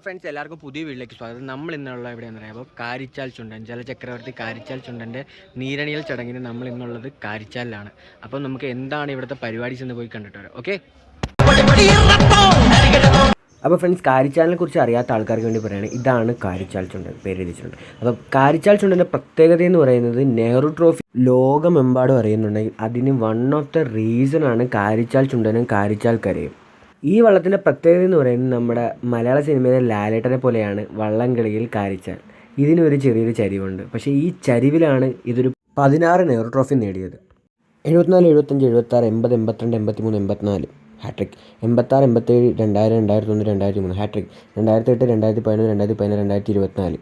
അപ്പോൾ ഫ്രണ്ട്സ് എല്ലാവർക്കും പുതിയ വീട്ടിലേക്ക് സ്വാഗതം. നമ്മൾ ഇന്നുള്ള എവിടെയാണെന്ന് പറയുമ്പോൾ കാരിച്ചാൽ ചുണ്ടൻ ജലചക്രവർത്തി കാരിച്ചാൽ ചുണ്ടന്റെ നീരണിയൽ ചടങ്ങിന് നമ്മൾ ഇന്നുള്ളത് കാരിച്ചാലിലാണ്. അപ്പോൾ നമുക്ക് എന്താണ് ഇവിടുത്തെ പരിപാടി ചെന്ന് പോയി കണ്ടിട്ട് വരാം. ഓക്കെ അപ്പോൾ ഫ്രണ്ട്സ് കാരിച്ചാലിനെ കുറിച്ച് അറിയാത്ത ആൾക്കാർക്ക് വേണ്ടി പറയുകയാണ് ഇതാണ് കാരിച്ചാൽ ചുണ്ടൻ പേര് എഴുതിയിട്ടുണ്ട്. അപ്പോൾ കാരിച്ചാൽ ചുണ്ടന്റെ പ്രത്യേകത എന്ന് പറയുന്നത് നെഹ്റു ട്രോഫി ലോകമെമ്പാടും അറിയുന്നുണ്ടെങ്കിൽ അതിന് വൺ ഓഫ് ദ റീസൺ ആണ് കാരിച്ചാൽ ചുണ്ടനും കാരിച്ചാൽ കരയും. ഈ വള്ളത്തിന്റെ പ്രത്യേകത എന്ന് പറയുന്നത് നമ്മുടെ മലയാള സിനിമയിലെ ലാലേട്ടനെ പോലെയാണ് വള്ളംകളിയിൽ കാരിച്ചാൽ. ഇതിനൊരു ചെറിയൊരു ചരിവുണ്ട്. പക്ഷേ ഈ ചരിവിലാണ് ഇതൊരു പതിനാറ് നെഹ്റു ട്രോഫി നേടിയത്. എഴുപത്തിനാല് എഴുപത്തഞ്ച് എഴുപത്താറ് എൺപത് എൺപത്തിരണ്ട് എൺപത്തിമൂന്ന് എൺപത്തിനാല്. ഹാട്രിക്. എൺപത്താറ് എൺപത്തേഴ് രണ്ടായിരം രണ്ടായിരത്തി ഒന്ന് രണ്ടായിരത്തി മൂന്ന് ഹാട്രിക്. രണ്ടായിരത്തി എട്ട് രണ്ടായിരത്തി പതിനൊന്ന് രണ്ടായിരത്തി പതിനൊന്ന് രണ്ടായിരത്തി ഇരുപത്തിനാല്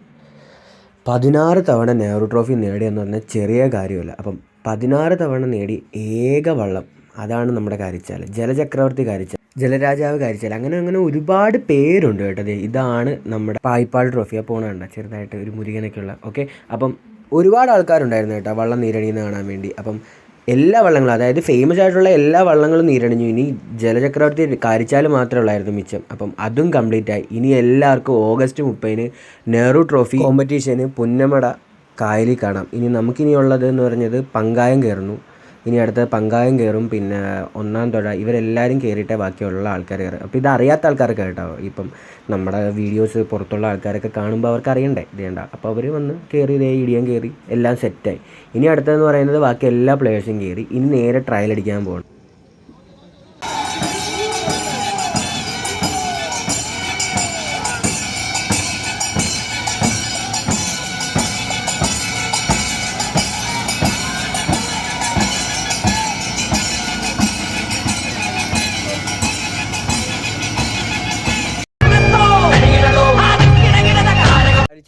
പതിനാറ് തവണ നെഹ്റു ട്രോഫി നേടിയെന്ന് പറഞ്ഞാൽ ചെറിയ കാര്യമല്ല. അപ്പം പതിനാറ് തവണ നേടി ഏക വള്ളം. അതാണ് നമ്മുടെ കാരിച്ചാൽ. ജലചക്രവർത്തി കാരിച്ചാൽ. ജലരാജാവ് കാരിച്ചാൽ. അങ്ങനെ അങ്ങനെ ഒരുപാട് പേരുണ്ട് കേട്ടത് ഇതാണ് നമ്മുടെ പായിപ്പാട് ട്രോഫി. അപ്പോൾ പോണണ്ട ചെറുതായിട്ട് ഒരു മുരുകനൊക്കെയുള്ള. ഓക്കെ? അപ്പം ഒരുപാട് ആൾക്കാരുണ്ടായിരുന്നു കേട്ടോ. വള്ളം നീരണിയുന്ന കാണാൻ വേണ്ടി. അപ്പം എല്ലാ വള്ളങ്ങളും അതായത് ഫേമസ് ആയിട്ടുള്ള എല്ലാ വള്ളങ്ങളും നീരണിഞ്ഞു. ഇനി ജലചക്രവർത്തി കാരിച്ചാൽ മാത്രമേ ഉള്ളായിരുന്നു മിച്ചം. അപ്പം അതും കംപ്ലീറ്റ് ആയി. ഇനി എല്ലാവർക്കും ഓഗസ്റ്റ് മുപ്പതിന് നെഹ്റു ട്രോഫി കോമ്പറ്റീഷന് പുന്നമട കായലിൽ കാണാം. ഇനി നമുക്കിനിയുള്ളത് എന്ന് പറഞ്ഞത് പങ്കായം കയറുന്നു. ഇനി അടുത്ത പങ്കായം കയറും പിന്നെ ഒന്നാം തൊഴ ഇവരെല്ലാവരും കയറിയിട്ടേ ബാക്കിയുള്ള ആൾക്കാർ കയറും അപ്പോൾ ഇത് അറിയാത്ത കേട്ടോ. ഇപ്പം നമ്മുടെ വീഡിയോസ് പുറത്തുള്ള ആൾക്കാരൊക്കെ കാണുമ്പോൾ അവർക്ക് അറിയണ്ടേ? ഇത് വേണ്ട അപ്പോൾ അവർ വന്ന് കയറി ഇതേ ഇടിയാൻ കയറി എല്ലാം സെറ്റായി ഇനി അടുത്തതെന്ന് പറയുന്നത് ബാക്കി എല്ലാ പ്ലേയേഴ്സും കയറി ഇനി നേരെ ട്രയൽ അടിക്കാൻ പോകണം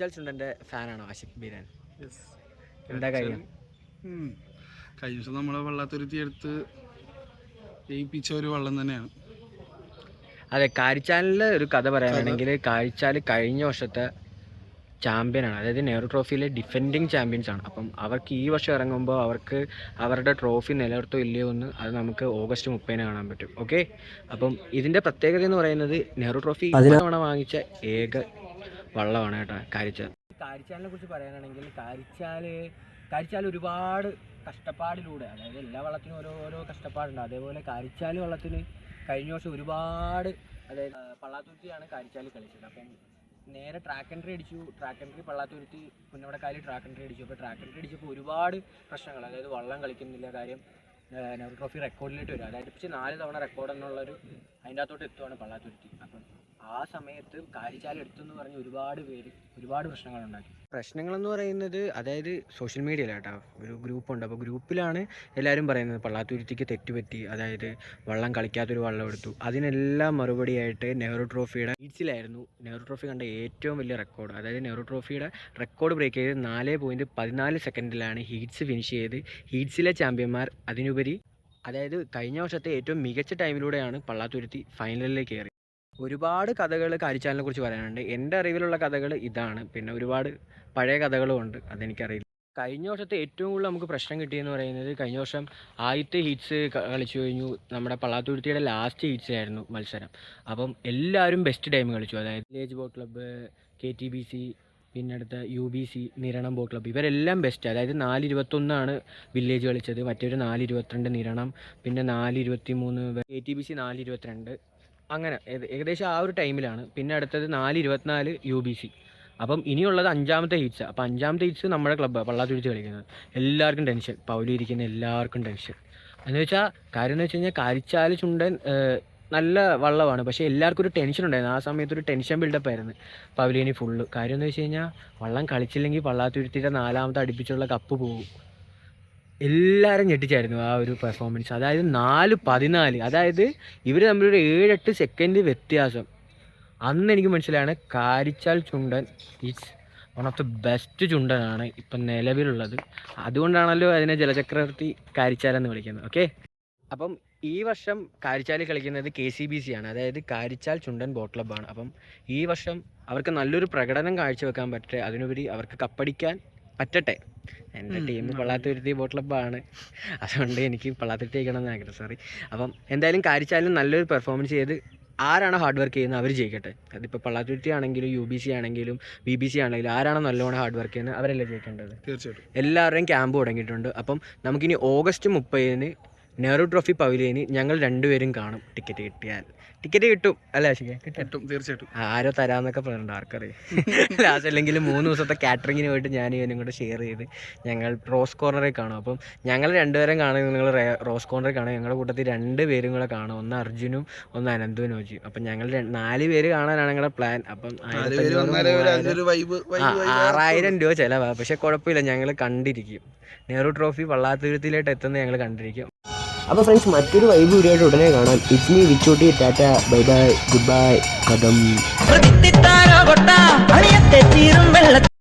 ഹരിച്ചാൽ ചുണ്ടന്റെ ഫാനാണോ ആഷിഖ് ബീരാൻ? എന്താ കാര്യം. കഴിഞ്ഞ ദിവസം നമ്മളെ വെള്ളത്തുരുത്തി എടുത്ത് ജയിപ്പിച്ച ഒരു വള്ളം തന്നെയാണ്. അതെ കാരിച്ചാലിന്റെ ഒരു കഥ പറയാനാണെങ്കിൽ കാരിച്ചാൽ കഴിഞ്ഞ വർഷത്തെ ചാമ്പ്യനാണ് അതായത് നെഹ്റു ട്രോഫിയിലെ ഡിഫെൻഡിങ് ചാമ്പ്യൻസ് ആണ്. അപ്പം അവർക്ക് ഈ വർഷം ഇറങ്ങുമ്പോൾ അവർക്ക് അവരുടെ ട്രോഫി നിലനിർത്തോ ഇല്ലയോ എന്ന് അത് നമുക്ക് ഓഗസ്റ്റ് മുപ്പതിന് കാണാൻ പറ്റും. ഓക്കെ അപ്പം ഇതിന്റെ പ്രത്യേകത എന്ന് പറയുന്നത് നെഹ്റു ട്രോഫി തവണ വാങ്ങിച്ച ഏക വള്ളമാണ് കേട്ടോ കാരിച്ചാൽ. കാരിച്ചാലിനെ കുറിച്ച് പറയാനാണെങ്കിൽ കാരിച്ചാൽ കാരിച്ചാൽ ഒരുപാട് കഷ്ടപ്പാടിലൂടെ അതായത് എല്ലാ വള്ളത്തിനും ഓരോ ഓരോ കഷ്ടപ്പാടുണ്ട്. അതേപോലെ കാരിച്ചാൽ വള്ളത്തിന് കഴിഞ്ഞ വർഷം ഒരുപാട് അതായത് പള്ളാത്തുരുത്തിയാണ് കാരിച്ചാൽ കളിച്ചത്. അപ്പം നേരെ ട്രാക്ക് എൻട്രി അടിച്ചു. ട്രാക്ക് എൻട്രി പള്ളാത്തുരുത്തി പുന്നവടക്കാലി ട്രാക്ക് എൻട്രി അടിച്ചു. അപ്പോൾ ട്രാക്ക് എൻട്രി അടിച്ചപ്പോൾ ഒരുപാട് പ്രശ്നങ്ങൾ അതായത് വള്ളം കളിക്കുന്നില്ല കാര്യം നെഹ്റു ട്രോഫി റെക്കോർഡിലേക്ക് വരും. അതായത് പക്ഷേ നാല് തവണ റെക്കോർഡ് എന്നുള്ളൊരു അതിന്റെ അകത്തോട്ട് എത്തുവാണ് പള്ളാത്തുരുത്തി. അപ്പം ആ സമയത്ത് കാരിച്ചാൽ എടുത്തെന്ന് പറഞ്ഞ് ഒരുപാട് പേര് ഒരുപാട് പ്രശ്നങ്ങൾ ഉണ്ടാക്കി. പ്രശ്നങ്ങൾ എന്ന് പറയുന്നത് അതായത് സോഷ്യൽ മീഡിയയിലാട്ടോ ഒരു ഗ്രൂപ്പ് ഉണ്ട്. അപ്പോൾ ഗ്രൂപ്പിലാണ് എല്ലാവരും പറയുന്നത് പള്ളാത്തുരുത്തിക്ക് തെറ്റുപറ്റി അതായത് വള്ളം കളിക്കാത്തൊരു വള്ളം എടുത്തു. അതിനെല്ലാം മറുപടിയായിട്ട് നെഹ്റു ട്രോഫിയുടെ ഈറ്റ്സിലായിരുന്നു നെഹ്റു ട്രോഫി കണ്ട ഏറ്റവും വലിയ റെക്കോർഡ് അതായത് നെഹ്റു ട്രോഫിയുടെ റെക്കോർഡ് ബ്രേക്ക് ചെയ്ത് നാല് പോയിന്റ് പതിനാല് സെക്കൻഡിലാണ് ഹീറ്റ്സ് ഫിനിഷ് ചെയ്ത് ഹീറ്റ്സിലെ ചാമ്പ്യന്മാർ അതിനുപരി അതായത് കഴിഞ്ഞ വർഷത്തെ ഏറ്റവും മികച്ച ടൈമിലൂടെയാണ് പള്ളാത്തുരുത്തി ഫൈനലിലേക്ക് കയറി ഒരുപാട് കഥകൾ കാരിച്ചാലിനെ കുറിച്ച് പറയാനുണ്ട്. എന്റെ അറിവിലുള്ള കഥകൾ ഇതാണ്. പിന്നെ ഒരുപാട് പഴയ കഥകളും ഉണ്ട്. അതെനിക്കറിയില്ല. കഴിഞ്ഞ വർഷത്തെ ഏറ്റവും കൂടുതൽ നമുക്ക് പ്രശ്നം കിട്ടിയെന്ന് പറയുന്നത് കഴിഞ്ഞ വർഷം ആദ്യത്തെ ഹീറ്റ്സ് കളിച്ചു കഴിഞ്ഞു. നമ്മുടെ പള്ളാത്തുരുത്തിയുടെ ലാസ്റ്റ് ഹീറ്റ്സ് ആയിരുന്നു മത്സരം. അപ്പം എല്ലാവരും ബെസ്റ്റ് ടൈം കളിച്ചു. അതായത് village boat club K T B C പിന്നെ അടുത്ത U B C Niranam boat club ഇവരെല്ലാം ബെസ്റ്റ് അതായത് നാല് ഇരുപത്തൊന്നാണ് വില്ലേജ് കളിച്ചത്. മറ്റൊരു നാല് ഇരുപത്തിരണ്ട് നിരണം. പിന്നെ നാല് ഇരുപത്തി മൂന്ന് കെ ടി ബി സി നാല് ഇരുപത്തിരണ്ട് അങ്ങനെ ഏകദേശം ആ ഒരു ടൈമിലാണ്. പിന്നെ അടുത്തത് നാല് ഇരുപത്തിനാല് യു ബി സി. അപ്പം ഇനിയുള്ളത് അഞ്ചാമത്തെ ഹീറ്റ്സ്. അപ്പോൾ അഞ്ചാമത്തെ ഹീറ്റ്സ് നമ്മുടെ ക്ലബ്ബ് പള്ളാത്തുരുത്തി കളിക്കുന്നത്. എല്ലാവർക്കും ടെൻഷൻ പൗലി ഇരിക്കുന്ന എല്ലാവർക്കും ടെൻഷൻ എന്ന് വെച്ചാൽ കാര്യം എന്ന് വെച്ച് കഴിഞ്ഞാൽ കാരിച്ചാൽ ചുണ്ടൻ നല്ല വള്ളമാണ്. പക്ഷേ എല്ലാവർക്കും ഒരു ടെൻഷൻ ഉണ്ടായിരുന്നു. ആ സമയത്ത് ഒരു ടെൻഷൻ ബിൽഡപ്പ് ആയിരുന്നു പവലിയനി ഫുള്ള് കാര്യം എന്ന് വെച്ച് കഴിഞ്ഞാൽ വള്ളം കളിച്ചില്ലെങ്കിൽ പള്ളാത്തുരുത്തിയുടെ നാലാമത്തെ അടുപ്പിച്ചുള്ള കപ്പ് പോകും. എല്ലാവരും ഞെട്ടിച്ചായിരുന്നു ആ ഒരു പെർഫോമൻസ് അതായത് നാല് പതിനാല് അതായത് ഇവർ തമ്മിലൊരു ഏഴെട്ട് സെക്കൻഡ് വ്യത്യാസം. അന്ന് എനിക്ക് മനസ്സിലാണ് Karichal Chundan is one of the best ചുണ്ടനാണ് ഇപ്പം നിലവിലുള്ളത്. അതുകൊണ്ടാണല്ലോ അതിനെ ജലചക്രവർത്തി കാരിച്ചാലെന്ന് വിളിക്കുന്നത്. ഓക്കെ അപ്പം ഈ വർഷം കാരിച്ചാൽ കളിക്കുന്നത് കെ സി ബി സി ആണ്. അതായത് കാരിച്ചാൽ ചുണ്ടൻ ബോട്ട് ക്ലബ്ബാണ് അപ്പം ഈ വർഷം അവർക്ക് നല്ലൊരു പ്രകടനം കാഴ്ചവെക്കാൻ പറ്റട്ടെ. അതിനുപരി അവർക്ക് കപ്പടിക്കാൻ പറ്റട്ടെ. എന്റെ ടീം. പള്ളാത്തുരുത്തി ബോട്ട് ക്ലബ്ബാണ് അതുകൊണ്ട് എനിക്ക് പള്ളാത്തുരുത്തി ജയിക്കണം എന്ന് ആഗ്രഹം. സോറി അപ്പം എന്തായാലും കാരിച്ചാലും നല്ലൊരു പെർഫോമൻസ് ചെയ്ത് ആരാണ് ഹാർഡ് വർക്ക് ചെയ്യുന്നത് അവർ ജയിക്കട്ടെ. അതിപ്പോൾ പള്ളാത്തുരുത്തി ആണെങ്കിലും യു ബി സി ആണെങ്കിലും ബി ബി സി ആണെങ്കിലും ആരാണ് നല്ലോണം ഹാർഡ് വർക്ക് ചെയ്യുന്നത് അവരല്ലേ ജയിക്കേണ്ടത്? തീർച്ചയായിട്ടും. എല്ലാവരുടെയും ക്യാമ്പ് തുടങ്ങിയിട്ടുണ്ട്. അപ്പം നമുക്കിനി ഓഗസ്റ്റ് മുപ്പതിന് നെഹ്റു ട്രോഫി പവിലിയനിൽ ഞങ്ങൾ രണ്ടുപേരും കാണും ടിക്കറ്റ് കിട്ടിയാൽ. ടിക്കറ്റ് കിട്ടും അല്ലേ കിട്ടും. തീർച്ചയായിട്ടും. ആരോ തരാന്നൊക്കെ പറഞ്ഞിട്ടുണ്ട് ആർക്കറിയാം. ലാസ്റ്റ് അല്ലെങ്കിൽ മൂന്ന് ദിവസത്തെ കാറ്ററിങ്ങിന് പോയിട്ട് ഞാൻ ഇവനും കൂടെ ഷെയർ ചെയ്ത് ഞങ്ങൾ റോസ് കോർണറിൽ കാണും. അപ്പം ഞങ്ങൾ രണ്ടുപേരും കാണും നിങ്ങൾ റോസ് കോർണറിൽ കാണും. ഞങ്ങളുടെ കൂട്ടത്തിൽ രണ്ട് പേരും കൂടെ കാണും. ഒന്ന് അർജുനും ഒന്ന് അനന്തുവിനോജിയും അപ്പം ഞങ്ങൾ നാല് പേര് കാണാനാണ് ഞങ്ങളുടെ പ്ലാൻ അപ്പം ആറായിരം രൂപ ചിലവാ. പക്ഷെ കുഴപ്പമില്ല ഞങ്ങൾ കണ്ടിരിക്കും. നെഹ്റു ട്രോഫി വള്ളാത്തുരുത്തിലോട്ട് എത്തുന്നത് ഞങ്ങൾ കണ്ടിരിക്കും. അപ്പോൾ ഫ്രണ്ട്സ് മറ്റൊരു വൈബ് വീഡിയോ ആയിട്ട് ഉടനെ കാണാം. It's me വിച്ചോട്ടി tata bye bye good bye കഥം